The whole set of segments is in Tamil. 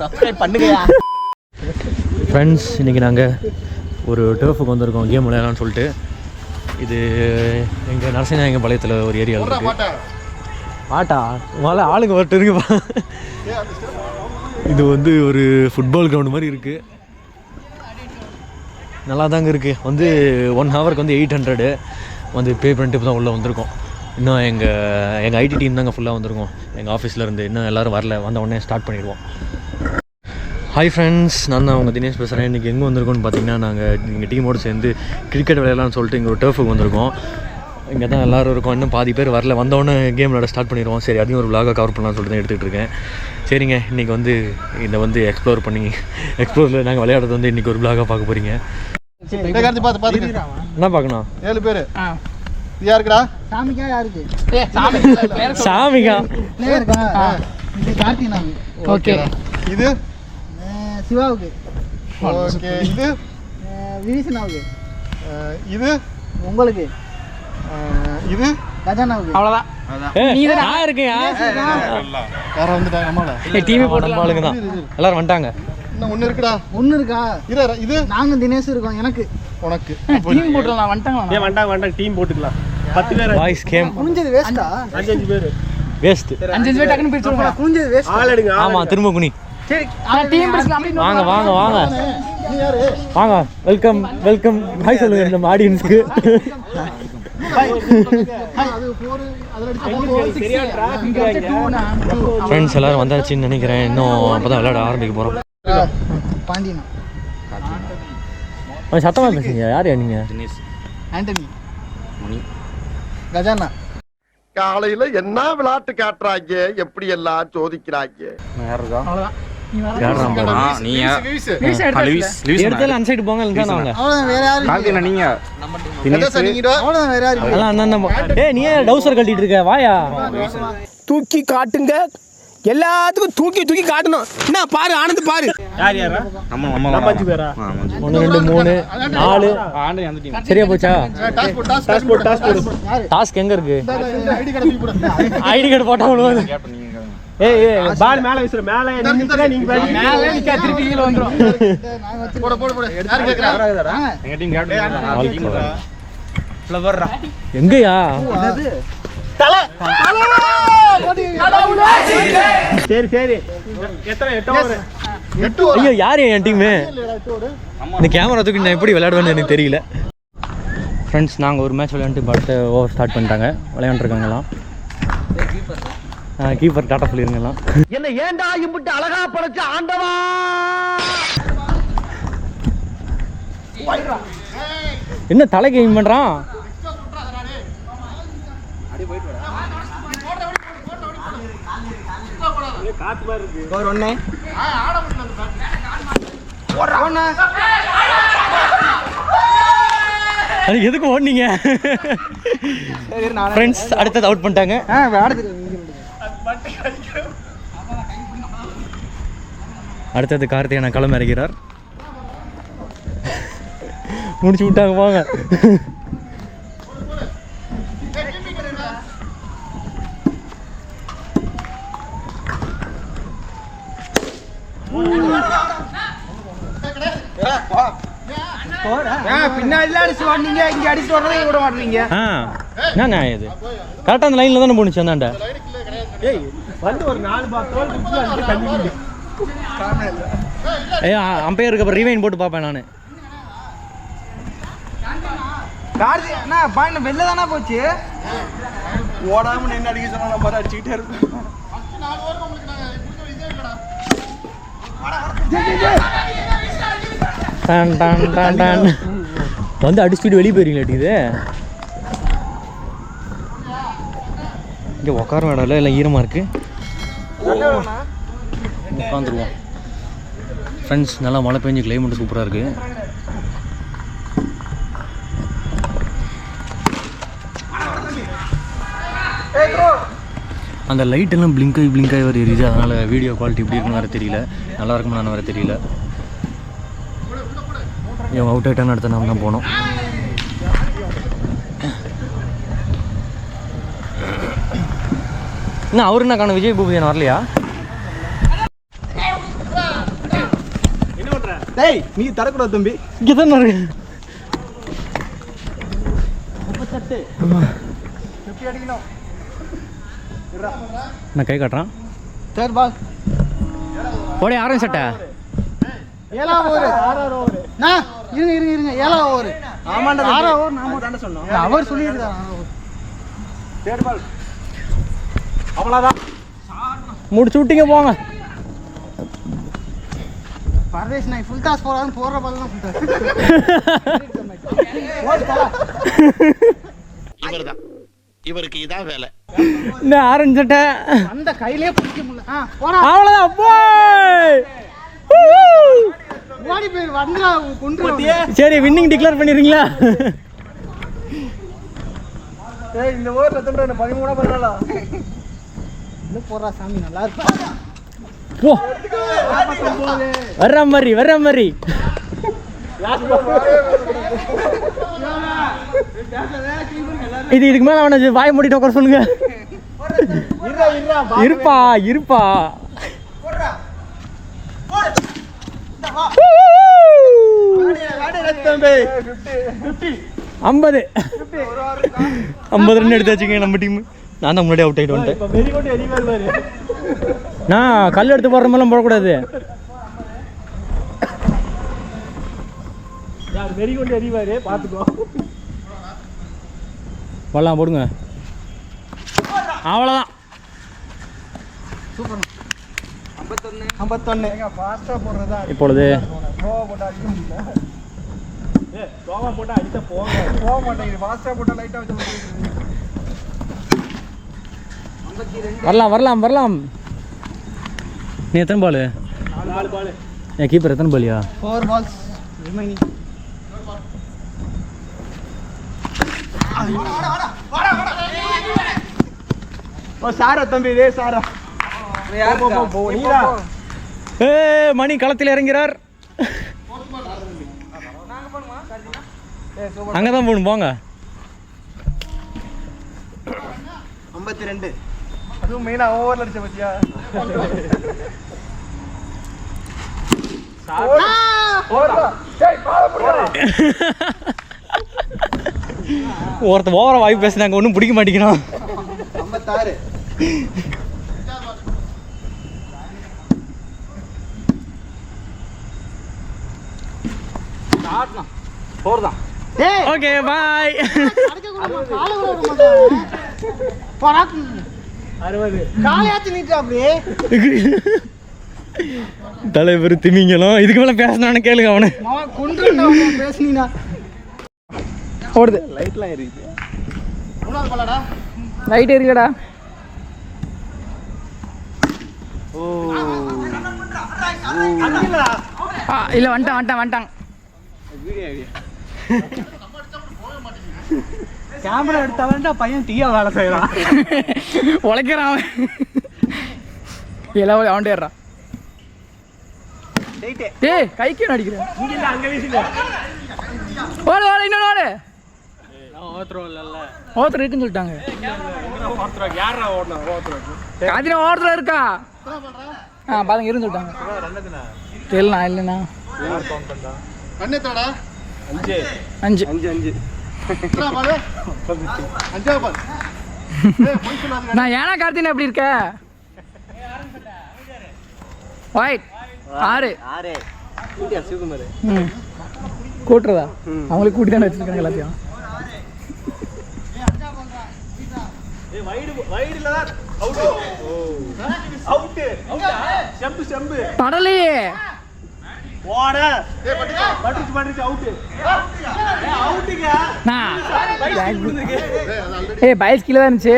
சப்ஸ்கிரைப் பண்ணுங்கயா ஃப்ரெண்ட்ஸ் இன்றைக்கி நாங்கள் ஒரு டர்ஃபுக்கு வந்திருக்கோம் கேம் விளையாடலாம்னு சொல்லிட்டு. இது எங்கள் நரசிங்கநாயகம் பாளையத்தில் ஒரு ஏரியா இருக்கு. ஆட்டா முதல்ல ஆளுங்க வரட்டு இருக்குப்பா இது வந்து ஒரு ஃபுட்பால் கிரவுண்ட் மாதிரி இருக்குது நல்லா தாங்க இருக்குது வந்து ஒன் ஹவருக்கு வந்து எயிட் ஹண்ட்ரடு வந்து பே பண்ணிட்டு தான் உள்ளே வந்திருக்கோம். இன்னும் எங்கள் எங்கள் ஐடி டீம் தாங்க ஃபுல்லாக வந்திருக்கோம். எங்கள் ஆஃபீஸில் இருந்து இன்னும் எல்லோரும் வரல. வந்த உடனே ஸ்டார்ட் பண்ணிடுவோம். ஹாய் ஃப்ரெண்ட்ஸ் நான் தான் உங்கள் தினேஷ் பேசுகிறேன் இன்றைக்கி எங்கே வந்திருக்கோம்னு பார்த்தீங்கன்னா நாங்கள் எங்கள் டீமோடு சேர்ந்து கிரிக்கெட் விளையாடலாம்னு சொல்லிட்டு இங்கே ஒரு டர்ஃபுக்கு வந்திருக்கோம். இங்கே தான் எல்லோரும் இருக்கோம். இன்னும் பாதி பேர் வரல. வந்தவொடனே கேம் விளையாட ஸ்டார்ட் பண்ணிடுவோம். சரி அதையும் ஒரு vlog-ஆ கவர் பண்ணலாம்னு சொல்லிட்டு தான் எடுத்துகிட்டு இருக்கேன். சரிங்க இன்றைக்கி வந்து இதை வந்து எக்ஸ்ப்ளோர் பண்ணி எக்ஸ்ப்ளோரில் நாங்கள் விளையாடுறது வந்து இன்றைக்கி ஒரு vlog-ஆ பார்க்க போகிறீங்க கார்த்தி பார்த்து பார்த்து என்ன பார்க்கணும்? ஏழு பேர். யாருக்குடா? சாமிக்கா யாருக்கு? சாமிகா பிளேயருக்கா இது கார்த்தினாங்க ஓகே. இது? சிவாவுக்கு. ஓகே இது விரிசனாவுக்கு இது உங்களுக்கு. இது. கஜானாவுக்கு. அவ்வளோதான் நீ தான் இருக்கேன் யாரா வந்துட்டாங்க நம்மள. டீமே போட்டு ஆளுங்க தான். எல்லாரும் வந்துட்டாங்க. இன்னும் ஒன்று இருக்குடா. ஒன்று இருக்கா? இரு இது. நாங்க தினேஷ் இருக்கோம் எனக்கு. உனக்கு. டீம் போட்டுலாம் வந்துட்டாங்களா? வாய்ஸ் கேம் குனிஞ்சது வேஸ்டா வேஸ்ட் அஞ்சு அஞ்சு பேர் டக்குன்னு பிரிச்சு குனிஞ்சது வேஸ்ட் ஆமாம் திரும்ப குனி. சரி டீம் பிரிச்சுக்கலாம் வாங்க வாங்க வாங்க. நீ யாரு? வாங்க வெல்கம் வெல்கம் ஹாய் சொல்லுங்க நம்ம ஆடியன்ஸ்க்கு ஃப்ரெண்ட்ஸ் எல்லாரும் வந்தாச்சுன்னு நினைக்கிறேன். இன்னும் அப்போ தான் விளையாட ஆரம்பிக்க போகிறோம் பாண்டியனா? சத்தமாக பேசுங்க. யார் ஆண்டனி. கஜானா. காலையில என்ன விளையாட்டு காட்டுறாங்க? எப்படி எல்லாம் சோதிக்கிறாங்க யார் தூக்கி காட்டுங்க. எல்லாத்துக்கும் தூக்கி தூக்கி காட்டணும். என்ன பாரு ஆனந்த் பாரு. நம்ம நம்ம அஞ்சு பேரா? ஒன்று ரெண்டு மூணு நாலு. ஆண்டு அந்த டீம் சரியா போச்சா டாஸ்க் எங்கே இருக்கு? ஐடி கார்டு தூக்கி போடு. ஐடி கார்டு போட்டால் விழுவாது. ஏய் ஏய் பால் மேல வீசுற மேல நீங்க மேலே நிற்க திருப்பி கீழே வந்துடும் போடு போடு போடு. யார் கேக்குறா? எங்க டீம் கேப்டன் எங்கயா? சரி சரி. எத்தனை எட்டு over? எட்டு ஓவர் ஐயோ யார் என் டீமு இந்த கேமரா தூக்கி நான் எப்படி விளையாடுவேன்னு எனக்கு தெரியல. ஃப்ரெண்ட்ஸ் நாங்கள் ஒரு மேட்ச் விளையாண்டு அடுத்த ஓவர் ஸ்டார்ட் பண்ணிட்டாங்க. விளையாண்டுருக்காங்கலாம் கீப்பர் டாட்டா சொல்லிருங்கலாம் என்ன ஏன்டா இம்புட்டு அழகா படைச்ச ஆண்டவா என்ன தலைக்கு எய்ம் பண்ணுறான் அது எதுக்கு ஓடுனீங்க ஃப்ரெண்ட்ஸ் அடுத்தது அவுட் பண்ணிட்டாங்க அடுத்தது கார்த்திகேயன் களம் இறக்கிறார் முடிச்சு விட்டாங்க போங்க பின்னாடி அடிச்சு வாடுனீங்க இங்க அடிச்சு வர்றதை விட மாட்டீங்க. ஆ என்ன இது? கரெக்டாக அந்த லைனில் தானே போணுச்சு அந்தாண்ட ஏய் வந்து ஒரு நாலு பால் தோல் குடிச்சு அடிச்சு தள்ளி ஏய் அம்பையருக்கு அப்புறம் ரீவைன் போட்டு பார்ப்பேன் நான். கார்த்தி அண்ணா பாயிண்ட் வெளில தானே போச்சு? ஓடாம நின்று அடிக்க சொன்னா நம்ம அடிச்சுக்கிட்டே இருப்போம் டான் டான் டான் டான். வந்து அடிச்சுட்டு வெளியே போயிருங்களா இது இங்கே உட்கார வேடல எல்லாம் ஈரமாக இருக்கு. உட்காந்துருவோம் ஃப்ரெண்ட்ஸ் நல்லா மழை பெஞ்சு கிளைமேட் சூப்பராக இருக்கு. அந்த லைட் எல்லாம் blink ஆகி blink ஆகி வர எரியுது. அதனால் வீடியோ குவாலிட்டி எப்படி இருக்குன்னு வேறு தெரியல. நல்லா இருக்குமான்னு வேறு தெரியல. இவன் அவுட் ஆகிட்டான்னு அடுத்த நாம தான் போனோம். என்ன அவரு என்ன காணும்? விஜய் பூபதி வரலையா? டேய் நீ தரக்கூடாது தம்பி. இங்கே தானே இருக்கு நான் கை காட்டுறான்? தேர்ட் பால் ஓடே ஆரஞ்சு சட்டை. ஏழாவது ஓவர் ஆறாவது ஓவர் நான் இருங்க இருங்க இருங்க. ஏழாவது ஓவர் ஆமாண்டா ஆறாவது ஓவர் நாம தானே சொன்னோம். அவர் சொல்லியிருக்காரு தேர்ட் பால் அவ்வளோதான் முடிச்சு விட்டீங்க போங்க. பரதேஷ் நான் ஃபுல் டாஸ் போறான்னு போடுற பால் தான் ஃபுல் டாஸ் இவர்தான். இவருக்கு இதான் வேலை. இந்த ஆரஞ்சு சட்டை. அந்த கையிலே பிடிக்க முடியல. அவ்வளோதான் போய். ஓடி போயிரு வந்தா கொண்டு சரி வின்னிங் டிக்ளேர் பண்ணிடுறீங்களா? ஏய் இந்த ஓவர் பதிமூணா பதினாலா இன்னும் போடுறா சாமி நல்லா இருப்பா போ. வர்ற மாதிரி வர்ற மாதிரி. இது இதுக்கு மேல அவனை வாய் மூடிட்டு உட்கார சொல்லுங்க. இருப்பா இருப்பா. ஐம்பது. ஐம்பது ரன் எடுத்தாச்சுங்க நம்ம டீம். நான் தான் முன்னாடி அவுட் ஆகிட்டு வந்துட்டேன் வெரி குட் எனிவேல் பாரு நான் கல் எடுத்து போடுற மாதிரிலாம் போடக்கூடாது. யார் வெரி குட் எரிவாரு பார்த்துக்கோ வரலாம் போடுங்க. அவ்வளோதான் ஐம்பத்தொன்னு. ஃபாஸ்ட்டாக போடுறதா? இப்பொழுது போட்டால் போட்டால் அடித்தா போக போக மாட்டேங்குது ஃபாஸ்ட்டாக போட்டால் லைட்டாக வச்சு வரலாம் வரலாம் வரலாம். நீ எத்தனை பால் என் கீப்பர் எத்தனை பாலியா ஃபோர் பால்ஸ் ரிமைனிங் ஓ சாரா தம்பி இதே சாரா. ஏ மணி களத்தில் இறங்கிறார் அங்கே தான் போகணும் போங்க. ஐம்பத்தி ரெண்டு. அதுவும் மெயினாக ஓவரில் அடிச்ச பத்தியா? ஒருத்த ஓவர வாய்ப்பு பேசுனாங்க ஒன்றும் பிடிக்க மாட்டேங்கிறான் ஐம்பத்தாறு ஃபோர் தான் ஏய் ஓகே பாய் காலை கூட விட மாட்டான் போடா அறுபது. காலையாச்சும் நீட்டா அப்படியே தலைவர் திமிங்கலாம். இதுக்கு மேலே பேசினான்னு கேளுங்க அவனை. கொண்டு பேசுனீங்கன்னா ஓடுது. லைட்லாம் பாலாடா லைட் இருக்குடா ஆ இல்லை வந்துட்டான் வந்துட்டான் வந்துட்டான். கேமரா எடுத்தாவன்டா பையன் தீயா வேலை செய்யறான். உழைக்கிறான் அவன். எல்லாம் அவன்டே ஏய் கைக்கு அடிக்கிறேன் ஓடு ஓடு இன்னொரு ஓடு. ஓத்தர் இருக்குன்னு சொல்லிட்டாங்க. காதின ஓரத்தில் இருக்கா? ஆ பாருங்க இருந்து சொல்லிட்டாங்க. தெரியலண்ணா இல்லைண்ணா. அஞ்சு. அஞ்சு. அஞ்சு அஞ்சு. நான் ஏனா கார்த்தினா எப்படி இருக்க? ஒயிட் ஆறு. ஆறு. சிவகுமார். கூட்டுறதா? அவங்களுக்கு கூட்டி தானே வச்சிருக்காங்க எல்லாத்தையும். வைடு வைடுல தான் அவுட் அவுட் அவுட்டா செம்பு செம்பு படலையே. ஓட பட்டுச்சு பட்டுச்சு அவுட் அவுட்டுங்க நான் ஏய் பைஸ் கீழே தான் இருந்துச்சு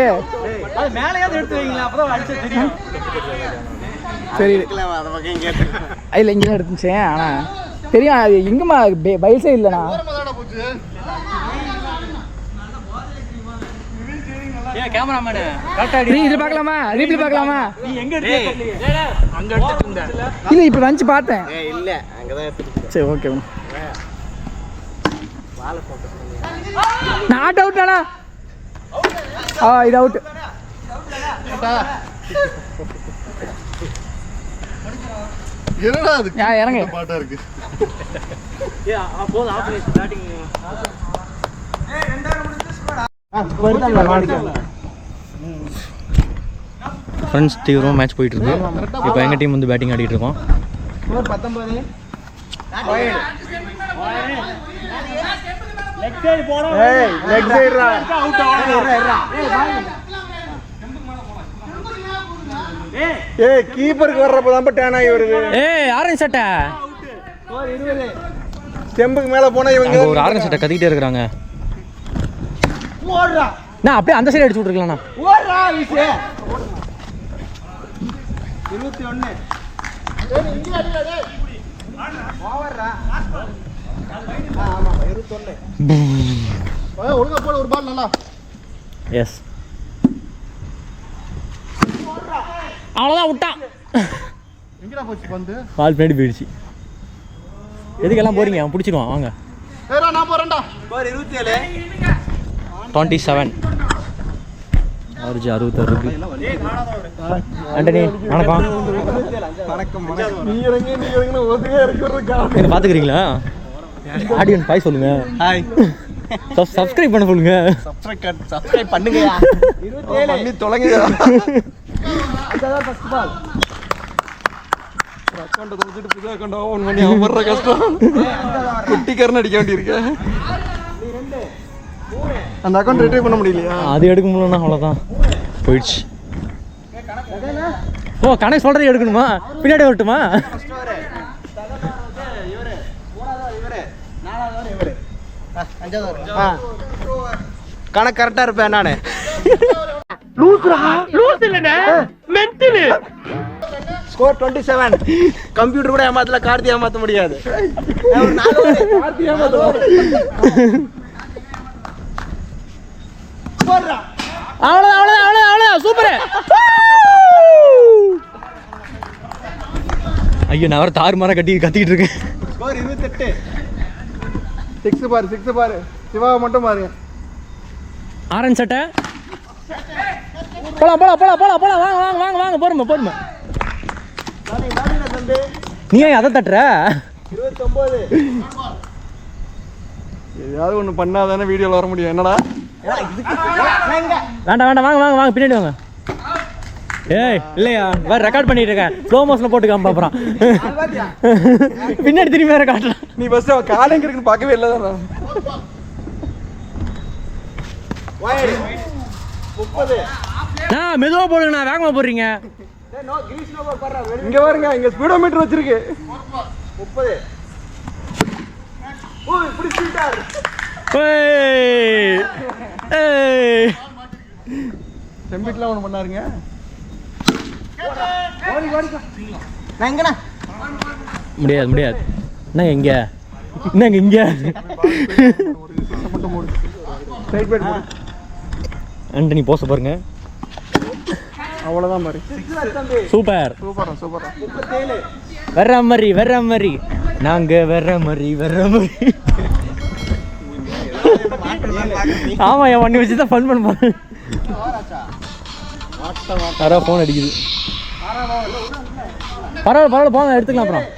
அது மேலேயாவது எடுத்து வைங்களா அப்பதான் அடிச்சா தெரியும். சரி. இல்லை இங்கே தான் எடுத்துச்சு ஆனால் தெரியும் அது எங்கேம்மா பைஸே இல்லைண்ணா போச்சு ஏன் கேமராமேன்? இது பார்க்கலாமா? ரீப்ளே பார்க்கலாமா? நீ எங்க எடுத்து அங்க எடுத்துட்டு இருந்த இல்லை இப்போ வந்துச்சு பார்த்தேன். இல்ல அங்கதான் எடுத்துட்டு சரி ஓகே நாட் அவுட் அண்ணா ஆ இது அவுட் என்னடா அது? இறங்க. பாட்டா இருக்கு. ஃப்ரெண்ட்ஸ் தீவிரமாக மேட்ச் போயிட்டு இருக்கு இப்போ எங்கள் டீம் வந்து பேட்டிங் ஆடிட்டு இருக்கோம். ஏய் கீப்பருக்கு வர்றப்ப தான் டேன் ஆகி வருது ஏய் ஆரஞ்சு சட்டை. ஸ்டெம்புக்கு மேல போனா இவங்க ஒரு ஆரஞ்சு சட்டை கத்திக்கிட்டே இருக்கிறாங்க. நான் அப்படியே அந்த சைடு அடிச்சு விட்ருக்கலாம்ண்ணா இருபத்தி ஒண்ணு ஒழுங்கா போட ஒரு பால் நல்லா. எஸ் அவ்வளோதான் விட்டான் எங்கடா போச்சு பந்து? பால் பின்னாடி போயிடுச்சு. எதுக்கெல்லாம் போறீங்க? அவன் பிடிச்சிருவான் வாங்க நான் போறேன்டா. டுவெண்ட்டி செவன் ஆறுஜி அறுபத்தாறு இருக்கு ஆண்டனி வணக்கம். நீ இறங்கி நீ இறங்கி ஒதுவே இறக்கி விடுறதுக்கா என்ன பார்த்துக்கிறீங்களா? ஆடியன்ஸ் பாய் சொல்லுங்க. ஹாய் சப்ஸ்கிரைப் பண்ண சொல்லுங்க. சப்ஸ்கிரைப் சப்ஸ்கிரைப் பண்ணுங்கயா பண்ணி தொலைங்க. அக்கௌண்ட்டை தொலைச்சிட்டு புது அக்கௌண்ட் ஓன் பண்ணி அவன் கஷ்டம். குட்டிக்காரன் அடிக்க வேண்டியிருக்கு. அந்த அக்கௌண்ட் ரிட்ரீவ் பண்ண முடியலையா? அது எடுக்க முடியலன்னா அவ்வளோதான் போயிடுச்சு. ஓ கணக்கு சொல்றது எடுக்கணுமா? பின்னாடி வரட்டுமா? கணக்கு கரெக்டா இருப்பேன் நானு. ஸ்கோர் டுவெண்ட்டி செவன் கம்ப்யூட்டர் கூட ஏமாத்தல கார்த்தி ஏமாத்த முடியாது. அவ்வளோதான் அவ்வளோதான் அவ்வளோதான் அவ்வளோதான் சூப்பர் ஐயோ நான் வேற தாறு மாற கட்டி கத்திக்கிட்டு இருக்கேன். ஸ்கோர் இருபத்தெட்டு. சிக்ஸ் பாரு சிக்ஸ் பாரு. சிவாவை மட்டும் பாருங்க ஆரஞ்சு சட்டை. போலாம் போலாம் போலாம் போலாம் போலாம். வாங்க வாங்க வாங்க வாங்க போருமா போருமா நீ ஏன் அதை தட்டுற? இருபத்தொம்போது. எதையாவது ஒன்று பண்ணாதானே வீடியோவில் வர முடியும். என்னடா? வேண்டாம் வேண்டாம் வாங்க வாங்க வாங்க பின்னாடி வாங்க. ஏய் இல்லையா? வேற ரெக்கார்ட் பண்ணிட்டு இருக்கேன். ஸ்லோ மோஷன்ல போட்டு காம அப்புறம் பின்னாடி திரும்பி வேற காட்டுறேன். நீ ஃபர்ஸ்ட் அவன் எங்க இருக்குன்னு பார்க்கவே இல்லை தான். நான் மெதுவா போடுங்கண்ணா. வேகமா போடுறீங்க. இங்க பாருங்க இங்க ஸ்பீடோ மீட்டர் வச்சிருக்கு. முப்பது. ஓ இப்படி ஸ்பீடா செம்பிட்லாம் ஒன்று பண்ணாருங்க முடியாது முடியாது. என்ன எங்க? என்னங்க இங்க? ஆண்டனி போச பாருங்க. அவ்வளோதான் மாதிரி. சூப்பர். சூப்பரா சூப்பரா. வர்ற மாதிரி வர்ற மாதிரி. நாங்க வர்ற மாதிரி வர்ற மாதிரி. ஆமா என் வண்டி வச்சு தான் ஃபன் பண்ண போறேன். யாரோ ஃபோன் அடிக்குது. பரவாயில்ல பரவாயில்ல போங்க எடுத்துக்கலாம் அப்புறம்.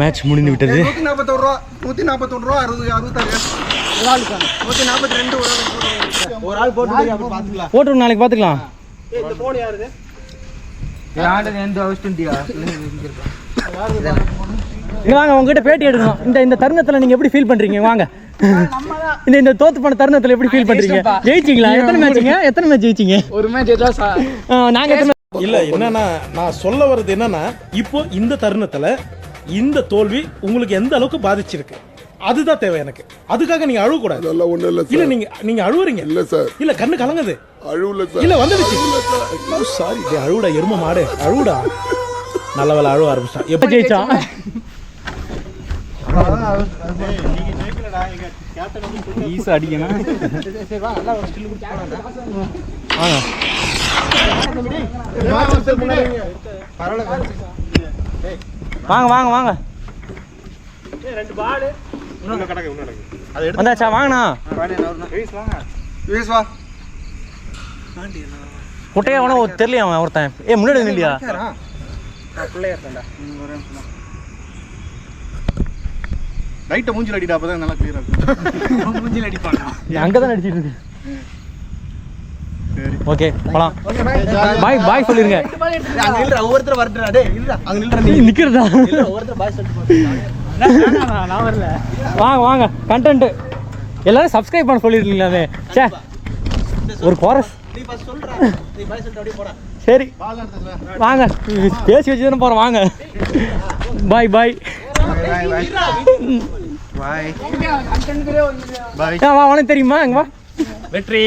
மேட்ச் முடிந்து விட்டது. நூற்றி நாற்பத்தொரு ரூபா நூற்றி நாற்பத்தொன்று ரூபா அறுபது அறுபத்தாறு ஒரு ஆளுக்கு நூற்றி நாற்பத்தி ரெண்டு ஒரு ஆள் ஒரு ஆள் போட்டு பார்த்துக்கலாம் போட்டு நாளைக்கு பார்த்துக்கலாம். இந்த ஃபோன் யாருது வாங்க உங்ககிட்ட பேட்டி எடுக்கணும். இந்த இந்த தருணத்துல நீங்க எப்படி ஃபீல் பண்றீங்க? வாங்க. இந்த இந்த தோத்து போன தருணத்துல எப்படி ஃபீல் பண்றீங்க? ஜெயிச்சிங்களா? எத்தனை மேட்சுங்க எத்தனை மேட்ச் ஜெயிச்சிங்க? ஒரு மேட்ச் நாங்க எத்தனை இல்ல என்னன்னா நான் சொல்ல வர்றது என்னன்னா இப்போ இந்த தருணத்துல இந்த தோல்வி உங்களுக்கு எந்த அளவுக்கு பாதிச்சிருக்கு? அதுதான் தேவை எனக்கு. அதுக்காக நீங்க அழுவ கூடாது அதெல்லாம் ஒண்ணும் இல்ல இல்ல நீங்க நீங்க அழுவுறீங்க. இல்ல சார் இல்ல கண்ணு கலங்குது. அழுவல சார் இல்ல வந்துடுச்சு. சாரி அழுவுடா எரும மாடு. அழுவுடா. நல்ல வேலை அழுவ ஆரம்பிச்சான் எப்ப ஜெயிச்சோம் ஈஸா அடிக்கணும். வாங்க வாங்க வாங்க. வந்தாச்சா வாங்கண்ணா. குட்டையா வா வேணா தெரியலையா அவன் ஒருத்தன்? ஏ முன்னாடி இல்லையா பிள்ளையா ரைட்டை மூஞ்சில் அடிடா அப்பதான் நல்லா கிளியரா இருக்கும் மூஞ்சில அடிப்பாங்க அங்கே தான் அடிச்சிட்டு இருக்கு ஓகே போலாம் பாய் பாய் சொல்லிருங்க அங்க இல்ல ஒவ்வொருத்தர் வரட்டுடா டேய் இல்ல அங்க நில்ற நீ நிக்கிறதா இல்ல ஒவ்வொருத்தர் பாய் சொல்லிட்டு நான் வரல வாங்க வாங்க கண்டென்ட் எல்லாரும் சப்ஸ்கிரைப் பண்ண சொல்லிருக்கீங்களாமே சே ஒரு கோரஸ் நீ ஃபர்ஸ்ட் சொல்றா நீ பாய் சொல்லிட்டு அப்படியே போடா சரி வாங்க பேசி வச்சு தானே போகிறோம் வாங்க பாய் பாய் பாய் வா உனக்கு தெரியுமா? இங்க வா. வெற்றி.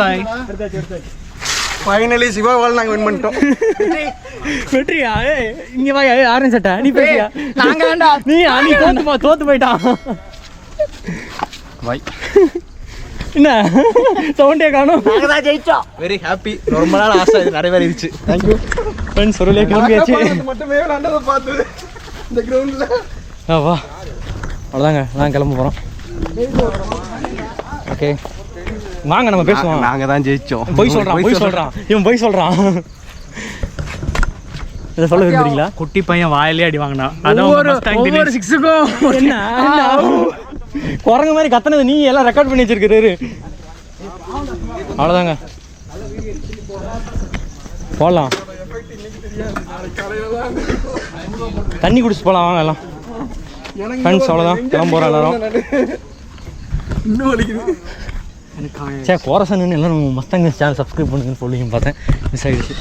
பாய் ஃபைனலி சிவாவால் நாங்க வின் பண்ணிட்டோம். வெற்றியா? ஏய் இங்க வா ஆரஞ்சு சட்டை. நீ பேசியா? நாங்க வேண்டா. நீ நீ தோத்து போ தோத்து போயிட்டான் பாய் என்ன? சவுண்டே காணும். நாங்க தான் ஜெயிச்சோம். வெரி ஹாப்பி ரொம்ப நாள் ஆசை இது நிறைவேறிடுச்சு. தேங்க்யூ ஃப்ரெண்ட்ஸ் ஒரு கிளம்பியாச்சு. மட்டுமே நல்லதை பார்த்தது இந்த கிரவுண்ட்ல வா. அவ்வளோதாங்க. நான் கிளம்ப போகிறோம் ஓகே வாங்க நம்ம பேசுவோம். நாங்க தான் ஜெயிச்சோம். பொய் சொல்றான் பொய் சொல்றான். இவன் பொய் சொல்றான். இதை சொல்ல விரும்புறீங்களா? குட்டி பையன் வாயிலே அடி வாங்கினான் அதான். சிக்ஸுக்கும் என்ன? குரங்கு மாதிரி கத்துனது நீ எல்லாம் ரெக்கார்ட் பண்ணி வச்சிருக்கிறாரு அவ்வளோதாங்க. போடலாம். தண்ணி குடிச்சு போகலாம் வாங்க எல்லாம். ஃப்ரெண்ட்ஸ் அவ்வளோதான் கிளம்ப போகிறோம் எல்லாரும். சே கோரசன் எல்லாரும் மஸ்தாங்க சேனல் சப்ஸ்கிரைப் பண்ணுங்கன்னு சொல்லி பார்த்தேன். மிஸ் ஆகிடுச்சு